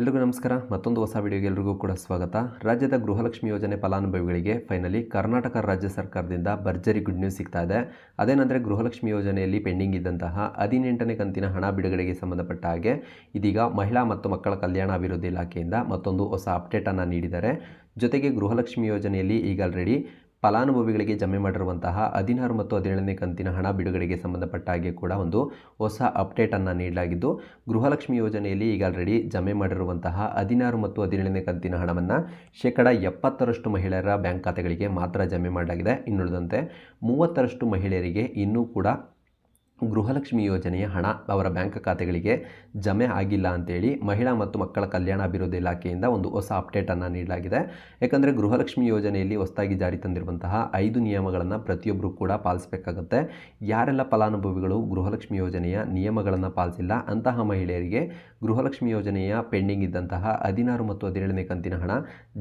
ಎಲ್ರಿಗೂ ನಮಸ್ಕಾರ. ಮತ್ತೊಂದು ಹೊಸ ವಿಡಿಯೋಗೆ ಎಲ್ರಿಗೂ ಕೂಡ ಸ್ವಾಗತ. ರಾಜ್ಯದ ಗೃಹಲಕ್ಷ್ಮಿ ಯೋಜನೆ ಫಲಾನುಭವಿಗಳಿಗೆ ಫೈನಲಿ ಕರ್ನಾಟಕ ರಾಜ್ಯ ಸರ್ಕಾರದಿಂದ ಭರ್ಜರಿ ಗುಡ್ ನ್ಯೂಸ್ ಸಿಗ್ತಾ ಇದೆ. ಅದೇನೆಂದರೆ ಗೃಹಲಕ್ಷ್ಮಿ ಯೋಜನೆಯಲ್ಲಿ ಪೆಂಡಿಂಗ್ ಇದ್ದಂತಹ ಹದಿನೆಂಟನೇ ಕಂತಿನ ಹಣ ಬಿಡುಗಡೆಗೆ ಸಂಬಂಧಪಟ್ಟ ಹಾಗೆ ಇದೀಗ ಮಹಿಳಾ ಮತ್ತು ಮಕ್ಕಳ ಕಲ್ಯಾಣ ಅಭಿವೃದ್ಧಿ ಇಲಾಖೆಯಿಂದ ಮತ್ತೊಂದು ಹೊಸ ಅಪ್ಡೇಟನ್ನು ನೀಡಿದ್ದಾರೆ. ಜೊತೆಗೆ ಗೃಹಲಕ್ಷ್ಮಿ ಯೋಜನೆಯಲ್ಲಿ ಈಗ ಆಲ್ರೆಡಿ ಫಲಾನುಭವಿಗಳಿಗೆ ಜಮೆ ಮಾಡಿರುವಂತಹ ಹದಿನಾರು ಮತ್ತು ಹದಿನೇಳನೇ ಕಂತಿನ ಹಣ ಬಿಡುಗಡೆಗೆ ಸಂಬಂಧಪಟ್ಟ ಹಾಗೆ ಕೂಡ ಒಂದು ಹೊಸ ಅಪ್ಡೇಟನ್ನು ನೀಡಲಾಗಿದ್ದು, ಗೃಹಲಕ್ಷ್ಮಿ ಯೋಜನೆಯಲ್ಲಿ ಈಗ ಆಲ್ರೆಡಿ ಜಮೆ ಮಾಡಿರುವಂತಹ ಹದಿನಾರು ಮತ್ತು ಹದಿನೇಳನೇ ಕಂತಿನ ಹಣವನ್ನು ಶೇಕಡ ಎಪ್ಪತ್ತರಷ್ಟು ಮಹಿಳೆಯರ ಬ್ಯಾಂಕ್ ಖಾತೆಗಳಿಗೆ ಮಾತ್ರ ಜಮೆ ಮಾಡಲಾಗಿದೆ. ಇನ್ನುಳಿದಂತೆ ಮೂವತ್ತರಷ್ಟು ಮಹಿಳೆಯರಿಗೆ ಇನ್ನೂ ಕೂಡ ಗೃಹಲಕ್ಷ್ಮಿ ಯೋಜನೆಯ ಹಣ ಅವರ ಬ್ಯಾಂಕ್ ಖಾತೆಗಳಿಗೆ ಜಮೆ ಆಗಿಲ್ಲ ಅಂತೇಳಿ ಮಹಿಳಾ ಮತ್ತು ಮಕ್ಕಳ ಕಲ್ಯಾಣ ಅಭಿವೃದ್ಧಿ ಇಲಾಖೆಯಿಂದ ಒಂದು ಹೊಸ ಅಪ್ಡೇಟನ್ನು ನೀಡಲಾಗಿದೆ. ಯಾಕಂದರೆ ಗೃಹಲಕ್ಷ್ಮಿ ಯೋಜನೆಯಲ್ಲಿ ಹೊಸದಾಗಿ ಜಾರಿ ತಂದಿರುವಂತಹ ಐದು ನಿಯಮಗಳನ್ನು ಪ್ರತಿಯೊಬ್ಬರೂ ಕೂಡ ಪಾಲಿಸಬೇಕಾಗುತ್ತೆ. ಯಾರೆಲ್ಲ ಫಲಾನುಭವಿಗಳು ಗೃಹಲಕ್ಷ್ಮಿ ಯೋಜನೆಯ ನಿಯಮಗಳನ್ನು ಪಾಲಿಸಿಲ್ಲ, ಅಂತಹ ಮಹಿಳೆಯರಿಗೆ ಗೃಹಲಕ್ಷ್ಮಿ ಯೋಜನೆಯ ಪೆಂಡಿಂಗ್ ಇದ್ದಂತಹ ಹದಿನಾರು ಮತ್ತು ಹದಿನೇಳನೇ ಕಂತಿನ ಹಣ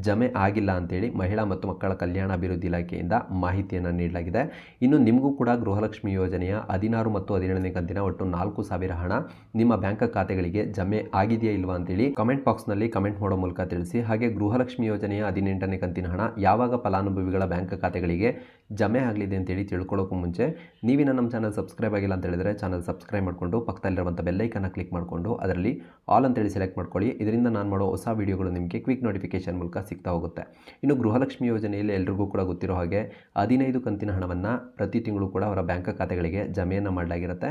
ಜಮೆ ಆಗಿಲ್ಲ ಅಂತೇಳಿ ಮಹಿಳಾ ಮತ್ತು ಮಕ್ಕಳ ಕಲ್ಯಾಣ ಅಭಿವೃದ್ಧಿ ಇಲಾಖೆಯಿಂದ ಮಾಹಿತಿಯನ್ನು ನೀಡಲಾಗಿದೆ. ಇನ್ನು ನಿಮಗೂ ಕೂಡ ಗೃಹಲಕ್ಷ್ಮಿ ಯೋಜನೆಯ ಹದಿನಾರು ಮತ್ತು ಹದಿನೇಳನೇ ಕಂತಿನ ಒಟ್ಟು ನಾಲ್ಕು ಸಾವಿರ ಹಣ ನಿಮ್ಮ ಬ್ಯಾಂಕ್ ಖಾತೆಗಳಿಗೆ ಜಮೆ ಆಗಿದೆಯಾ ಇಲ್ವಾ ಅಂತೇಳಿ ಕಮೆಂಟ್ ಬಾಕ್ಸ್ನಲ್ಲಿ ಕಮೆಂಟ್ ಮಾಡೋ ಮೂಲಕ ತಿಳಿಸಿ. ಹಾಗೆ ಗೃಹಲಕ್ಷ್ಮಿ ಯೋಜನೆಯ ಹದಿನೆಂಟನೇ ಕಂತಿನ ಹಣ ಯಾವಾಗ ಫಲಾನುಭವಿಗಳ ಬ್ಯಾಂಕ್ ಖಾತೆಗಳಿಗೆ ಜಮೆ ಆಗಲಿದೆ ಅಂತೇಳಿ ತಿಳ್ಕೊಳ್ಳೋಕ್ಕೂ ಮುಂಚೆ ನೀವಿನ ನಮ್ಮ ಚಾನಲ್ ಸಬ್ಸ್ಕ್ರೈಬ್ ಆಗಿಲ್ಲ ಅಂತ ಹೇಳಿದ್ರೆ ಚಾನಲ್ ಸಬ್ಸ್ಕ್ರೈಬ್ ಮಾಡಿಕೊಂಡು ಪಕ್ಕದಲ್ಲಿರುವಂಥ ಬೆಲ್ಲೈಕನ್ನು ಕ್ಲಿಕ್ ಮಾಡಿಕೊಂಡು ಅದರಲ್ಲಿ ಆಲ್ ಅಂತೇಳಿ ಸೆಲೆಕ್ಟ್ ಮಾಡ್ಕೊಳ್ಳಿ. ಇದರಿಂದ ನಾನು ಮಾಡೋ ಹೊಸ ವೀಡಿಯೋಗಳು ನಿಮಗೆ ಕ್ವಿಕ್ ನೋಟಿಫಿಕೇಶನ್ ಮೂಲಕ ಸಿಗ್ತಾ ಹೋಗುತ್ತೆ. ಇನ್ನು ಗೃಹಲಕ್ಷ್ಮಿ ಯೋಜನೆಯಲ್ಲಿ ಎಲ್ರಿಗೂ ಕೂಡ ಗೊತ್ತಿರೋ ಹಾಗೆ ಹದಿನೈದು ಕಂತಿನ ಹಣವನ್ನು ಪ್ರತಿ ತಿಂಗಳು ಕೂಡ ಅವರ ಬ್ಯಾಂಕ್ ಖಾತೆಗಳಿಗೆ ಜಮೆಯನ್ನು ಮಾಡಲಾಗಿರುತ್ತೆ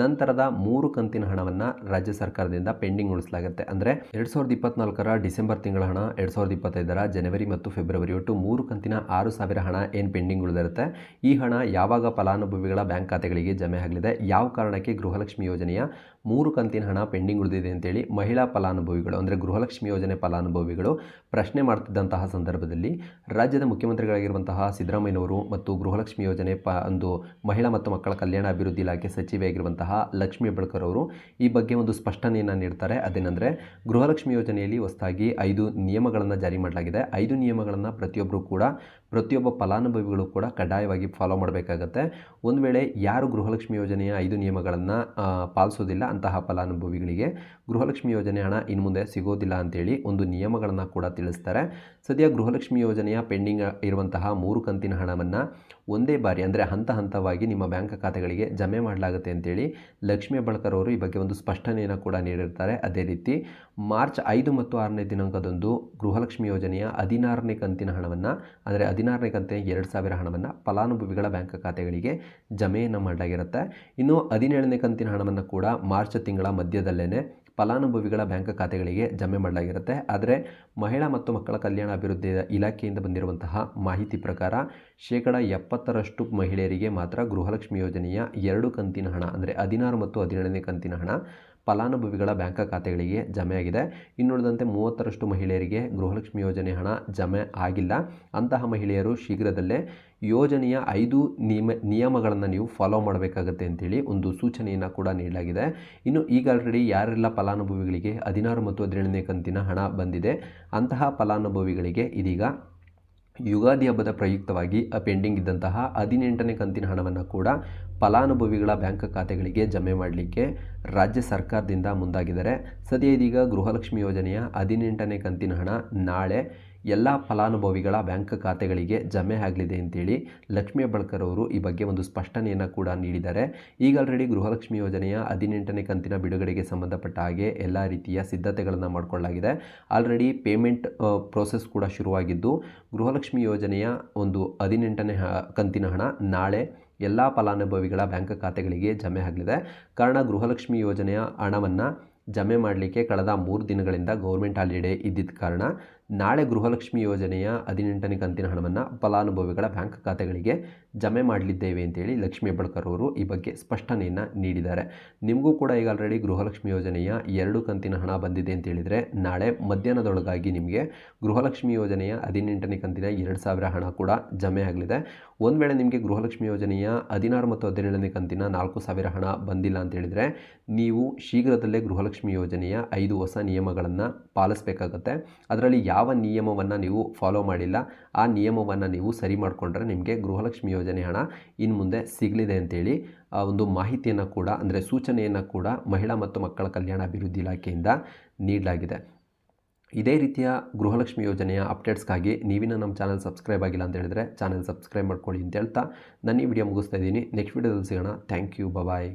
ನಂತರದ ಮೂರು ಕಂತಿನ ಹಣವನ್ನು ರಾಜ್ಯ ಸರ್ಕಾರದಿಂದ ಪೆಂಡಿಂಗ್ ಉಳಿಸಲಾಗುತ್ತೆ. ಅಂದರೆ ಎರಡು ಸಾವಿರದ ಇಪ್ಪತ್ನಾಲ್ಕರ ಡಿಸೆಂಬರ್ ತಿಂಗಳ ಹಣ, ಎರಡು ಸಾವಿರದ ಇಪ್ಪತ್ತೈದರ ಜನವರಿ ಮತ್ತು ಫೆಬ್ರವರಿ ಒಟ್ಟು ಮೂರು ಕಂತಿನ ಆರು ಸಾವಿರ ಹಣ ಏನು ಪೆಂಡಿಂಗ್ ಉಳಿದಿರುತ್ತೆ. ಈ ಹಣ ಯಾವಾಗ ಫಲಾನುಭವಿಗಳ ಬ್ಯಾಂಕ್ ಖಾತೆಗಳಿಗೆ ಜಮೆ ಆಗಲಿದೆ, ಯಾವ ಕಾರಣಕ್ಕೆ ಗೃಹಲಕ್ಷ್ಮಿ ಯೋಜನೆಯ ಮೂರು ಕಂತಿನ ಹಣ ಪೆಂಡಿಂಗ್ ಉಳಿದಿದೆ ಅಂತೇಳಿ ಮಹಿಳಾ ಫಲಾನುಭವಿಗಳು, ಅಂದರೆ ಗೃಹಲಕ್ಷ್ಮಿ ಯೋಜನೆ ಫಲಾನುಭವಿಗಳು ಪ್ರಶ್ನೆ ಮಾಡ್ತಿದ್ದಂತಹ ಸಂದರ್ಭದಲ್ಲಿ ರಾಜ್ಯದ ಮುಖ್ಯಮಂತ್ರಿಗಳಾಗಿರುವಂತಹ ಸಿದ್ದರಾಮಯ್ಯನವರು ಮತ್ತು ಗೃಹಲಕ್ಷ್ಮಿ ಯೋಜನೆ ಪ ಒಂದು ಮಹಿಳಾ ಮತ್ತು ಮಕ್ಕಳ ಕಲ್ಯಾಣ ಅಭಿವೃದ್ಧಿ ಇಲಾಖೆ ಸಚಿವೆಯಾಗಿರುವಂತಹ ಲಕ್ಷ್ಮೀ ಹೆಬ್ಬಳ್ಕರ್ ಅವರು ಈ ಬಗ್ಗೆ ಒಂದು ಸ್ಪಷ್ಟನೆಯನ್ನು ನೀಡ್ತಾರೆ. ಅದೇನೆಂದರೆ, ಗೃಹಲಕ್ಷ್ಮಿ ಯೋಜನೆಯಲ್ಲಿ ಹೊಸದಾಗಿ ಐದು ನಿಯಮಗಳನ್ನು ಜಾರಿ ಮಾಡಲಾಗಿದೆ. ಐದು ನಿಯಮಗಳನ್ನು ಪ್ರತಿಯೊಬ್ಬರು ಕೂಡ, ಪ್ರತಿಯೊಬ್ಬ ಫಲಾನುಭವಿಗಳು ಕೂಡ ಕಡ್ಡಾಯವಾಗಿ ಫಾಲೋ ಮಾಡಬೇಕಾಗತ್ತೆ. ಒಂದು ವೇಳೆ ಯಾರು ಗೃಹಲಕ್ಷ್ಮಿ ಯೋಜನೆಯ ಐದು ನಿಯಮಗಳನ್ನು ಪಾಲಿಸೋದಿಲ್ಲ ಅಂತಹ ಫಲಾನುಭವಿಗಳಿಗೆ ಗೃಹಲಕ್ಷ್ಮಿ ಯೋಜನೆ ಹಣ ಇನ್ನು ಮುಂದೆ ಸಿಗೋದಿಲ್ಲ ಅಂತೇಳಿ ಒಂದು ನಿಯಮಗಳನ್ನು ಕೂಡ ತಿಳಿಸ್ತಾರೆ. ಸದ್ಯ ಗೃಹಲಕ್ಷ್ಮಿ ಯೋಜನೆಯ ಪೆಂಡಿಂಗ್ ಇರುವಂತಹ ಮೂರು ಕಂತಿನ ಹಣವನ್ನು ಒಂದೇ ಬಾರಿ, ಅಂದರೆ ಹಂತ ಹಂತವಾಗಿ ನಿಮ್ಮ ಬ್ಯಾಂಕ್ ಖಾತೆಗಳಿಗೆ ಜಮೆ ಮಾಡಲಾಗುತ್ತೆ ಅಂತೇಳಿ ಲಕ್ಷ್ಮೀ ಬಳ್ಕರ್ ಅವರು ಈ ಬಗ್ಗೆ ಒಂದು ಸ್ಪಷ್ಟನೆಯನ್ನು ಕೂಡ ನೀಡಿರ್ತಾರೆ. ಅದೇ ರೀತಿ ಮಾರ್ಚ್ ಐದು ಮತ್ತು ಆರನೇ ದಿನಾಂಕದಂದು ಗೃಹಲಕ್ಷ್ಮಿ ಯೋಜನೆಯ ಹದಿನಾರನೇ ಕಂತಿನ ಹಣವನ್ನು, ಅಂದರೆ ಹದಿನಾರನೇ ಕಂತಿನ ಎರಡು ಸಾವಿರ ಹಣವನ್ನು ಫಲಾನುಭವಿಗಳ ಬ್ಯಾಂಕ್ ಖಾತೆಗಳಿಗೆ ಜಮೆಯನ್ನು ಮಾಡಲಾಗಿರುತ್ತೆ. ಇನ್ನು ಹದಿನೇಳನೇ ಕಂತಿನ ಹಣವನ್ನು ಕೂಡ ಮಾರ್ಚ್ ತಿಂಗಳ ಮಧ್ಯದಲ್ಲೇ ಫಲಾನುಭವಿಗಳ ಬ್ಯಾಂಕ್ ಖಾತೆಗಳಿಗೆ ಜಮೆ ಮಾಡಲಾಗಿರುತ್ತೆ. ಆದರೆ ಮಹಿಳಾ ಮತ್ತು ಮಕ್ಕಳ ಕಲ್ಯಾಣ ಅಭಿವೃದ್ಧಿ ಇಲಾಖೆಯಿಂದ ಬಂದಿರುವಂತಹ ಮಾಹಿತಿ ಪ್ರಕಾರ ಶೇಕಡ ಎಪ್ಪತ್ತರಷ್ಟು ಮಹಿಳೆಯರಿಗೆ ಮಾತ್ರ ಗೃಹಲಕ್ಷ್ಮಿ ಯೋಜನೆಯ ಎರಡು ಕಂತಿನ ಹಣ, ಅಂದರೆ ಹದಿನಾರು ಮತ್ತು ಹದಿನೇಳನೇ ಕಂತಿನ ಹಣ ಫಲಾನುಭವಿಗಳ ಬ್ಯಾಂಕ್ ಖಾತೆಗಳಿಗೆ ಜಮೆಯಾಗಿದೆ. ಇನ್ನುಳಿದಂತೆ ಮೂವತ್ತರಷ್ಟು ಮಹಿಳೆಯರಿಗೆ ಗೃಹಲಕ್ಷ್ಮಿ ಯೋಜನೆ ಹಣ ಜಮೆ ಆಗಿಲ್ಲ. ಅಂತಹ ಮಹಿಳೆಯರು ಶೀಘ್ರದಲ್ಲೇ ಯೋಜನೆಯ ಐದು ನಿಯಮ, ನಿಯಮಗಳನ್ನು ನೀವು ಫಾಲೋ ಮಾಡಬೇಕಾಗತ್ತೆ ಅಂತೇಳಿ ಒಂದು ಸೂಚನೆಯನ್ನು ಕೂಡ ನೀಡಲಾಗಿದೆ. ಇನ್ನು ಈಗ ಆಲ್ರೆಡಿ ಯಾರೆಲ್ಲ ಫಲಾನುಭವಿಗಳಿಗೆ ಹದಿನಾರು ಮತ್ತು ಹದಿನೇಳನೇ ಕಂತಿನ ಹಣ ಬಂದಿದೆ, ಅಂತಹ ಫಲಾನುಭವಿಗಳಿಗೆ ಇದೀಗ ಯುಗಾದಿ ಹಬ್ಬದ ಪ್ರಯುಕ್ತವಾಗಿ ಪೆಂಡಿಂಗ್ ಇದ್ದಂತಹ ಹದಿನೆಂಟನೇ ಕಂತಿನ ಹಣವನ್ನು ಕೂಡ ಫಲಾನುಭವಿಗಳ ಬ್ಯಾಂಕ್ ಖಾತೆಗಳಿಗೆ ಜಮೆ ಮಾಡಲಿಕ್ಕೆ ರಾಜ್ಯ ಸರ್ಕಾರದಿಂದ ಮುಂದಾಗಿದ್ದಾರೆ. ಸದ್ಯ ಇದೀಗ ಗೃಹಲಕ್ಷ್ಮಿ ಯೋಜನೆಯ ಹದಿನೆಂಟನೇ ಕಂತಿನ ಹಣ ನಾಳೆ ಎಲ್ಲ ಫಲಾನುಭವಿಗಳ ಬ್ಯಾಂಕ್ ಖಾತೆಗಳಿಗೆ ಜಮೆ ಆಗಲಿದೆ ಅಂತೇಳಿ ಲಕ್ಷ್ಮೀ ಬಳ್ಕರ್ ಅವರು ಈ ಬಗ್ಗೆ ಒಂದು ಸ್ಪಷ್ಟನೆಯನ್ನು ಕೂಡ ನೀಡಿದ್ದಾರೆ. ಈಗ ಆಲ್ರೆಡಿ ಗೃಹಲಕ್ಷ್ಮಿ ಯೋಜನೆಯ ಹದಿನೆಂಟನೇ ಕಂತಿನ ಬಿಡುಗಡೆಗೆ ಸಂಬಂಧಪಟ್ಟ ಹಾಗೆ ಎಲ್ಲ ರೀತಿಯ ಸಿದ್ಧತೆಗಳನ್ನು ಮಾಡಿಕೊಳ್ಳಲಾಗಿದೆ. ಆಲ್ರೆಡಿ ಪೇಮೆಂಟ್ ಪ್ರೋಸೆಸ್ ಕೂಡ ಶುರುವಾಗಿದ್ದು, ಗೃಹಲಕ್ಷ್ಮಿ ಯೋಜನೆಯ ಒಂದು ಹದಿನೆಂಟನೇ ಕಂತಿನ ಹಣ ನಾಳೆ ಎಲ್ಲ ಫಲಾನುಭವಿಗಳ ಬ್ಯಾಂಕ್ ಖಾತೆಗಳಿಗೆ ಜಮೆ ಆಗಲಿದೆ. ಕಾರಣ ಗೃಹಲಕ್ಷ್ಮಿ ಯೋಜನೆಯ ಹಣವನ್ನು ಜಮೆ ಮಾಡಲಿಕ್ಕೆ ಕಳೆದ ಮೂರು ದಿನಗಳಿಂದ ಗೌರ್ಮೆಂಟ್ ಹಾಲಿಡೇ ಇದ್ದಿದ್ದ ಕಾರಣ ನಾಳೆ ಗೃಹಲಕ್ಷ್ಮಿ ಯೋಜನೆಯ ಹದಿನೆಂಟನೇ ಕಂತಿನ ಹಣವನ್ನು ಫಲಾನುಭವಿಗಳ ಬ್ಯಾಂಕ್ ಖಾತೆಗಳಿಗೆ ಜಮೆ ಮಾಡಲಿದ್ದೇವೆ ಅಂತೇಳಿ ಲಕ್ಷ್ಮೀ ಹೆಬ್ಬಳ್ಕರ್ ಅವರು ಈ ಬಗ್ಗೆ ಸ್ಪಷ್ಟನೆಯನ್ನು ನೀಡಿದ್ದಾರೆ. ನಿಮಗೂ ಕೂಡ ಈಗ ಆಲ್ರೆಡಿ ಗೃಹಲಕ್ಷ್ಮಿ ಯೋಜನೆಯ ಎರಡು ಕಂತಿನ ಹಣ ಬಂದಿದೆ ಅಂತ ಹೇಳಿದರೆ ನಾಳೆ ಮಧ್ಯಾಹ್ನದೊಳಗಾಗಿ ನಿಮಗೆ ಗೃಹಲಕ್ಷ್ಮಿ ಯೋಜನೆಯ ಹದಿನೆಂಟನೇ ಕಂತಿನ ಎರಡು ಸಾವಿರ ಹಣ ಕೂಡ ಜಮೆ ಆಗಲಿದೆ. ಒಂದು ವೇಳೆ ನಿಮಗೆ ಗೃಹಲಕ್ಷ್ಮಿ ಯೋಜನೆಯ ಹದಿನಾರು ಮತ್ತು ಹದಿನೇಳನೇ ಕಂತಿನ ನಾಲ್ಕು ಸಾವಿರ ಹಣ ಬಂದಿಲ್ಲ ಅಂತ ಹೇಳಿದರೆ ನೀವು ಶೀಘ್ರದಲ್ಲೇ ಗೃಹಲಕ್ಷ್ಮಿ ಯೋಜನೆಯ ಐದು ಹೊಸ ನಿಯಮಗಳನ್ನು ಪಾಲಿಸಬೇಕಾಗತ್ತೆ. ಅದರಲ್ಲಿ ಯಾವ ನಿಯಮವನ್ನು ನೀವು ಫಾಲೋ ಮಾಡಿಲ್ಲ, ಆ ನಿಯಮವನ್ನು ನೀವು ಸರಿ ಮಾಡಿಕೊಂಡ್ರೆ ನಿಮಗೆ ಗೃಹಲಕ್ಷ್ಮಿ ಯೋಜನೆ ಹಣ ಇನ್ನು ಮುಂದೆ ಸಿಗಲಿದೆ ಅಂತೇಳಿ, ಆ ಒಂದು ಮಾಹಿತಿಯನ್ನು ಕೂಡ ಅಂದರೆ ಸೂಚನೆಯನ್ನು ಕೂಡ ಮಹಿಳಾ ಮತ್ತು ಮಕ್ಕಳ ಕಲ್ಯಾಣ ಅಭಿವೃದ್ಧಿ ಇಲಾಖೆಯಿಂದ ನೀಡಲಾಗಿದೆ. ಇದೇ ರೀತಿಯ ಗೃಹಲಕ್ಷ್ಮಿ ಯೋಜನೆಯ ಅಪ್ಡೇಟ್ಸ್ಗಾಗಿ ನೀವಿನ ನಮ್ಮ ಚಾನಲ್ ಸಬ್ಸ್ಕ್ರೈಬ್ ಆಗಿಲ್ಲ ಅಂತ ಹೇಳಿದ್ರೆ ಚಾನಲ್ ಸಬ್ಸ್ಕ್ರೈಬ್ ಮಾಡ್ಕೊಳ್ಳಿ ಅಂತ ಹೇಳ್ತಾ, ನಾನು ಈ ವಿಡಿಯೋ ಮುಗಿಸ್ತಾ ಇದ್ದೀನಿ. ನೆಕ್ಸ್ಟ್ ವಿಡಿಯೋದಲ್ಲಿ ಸಿಗೋಣ. Thank you. ಬಾಯ್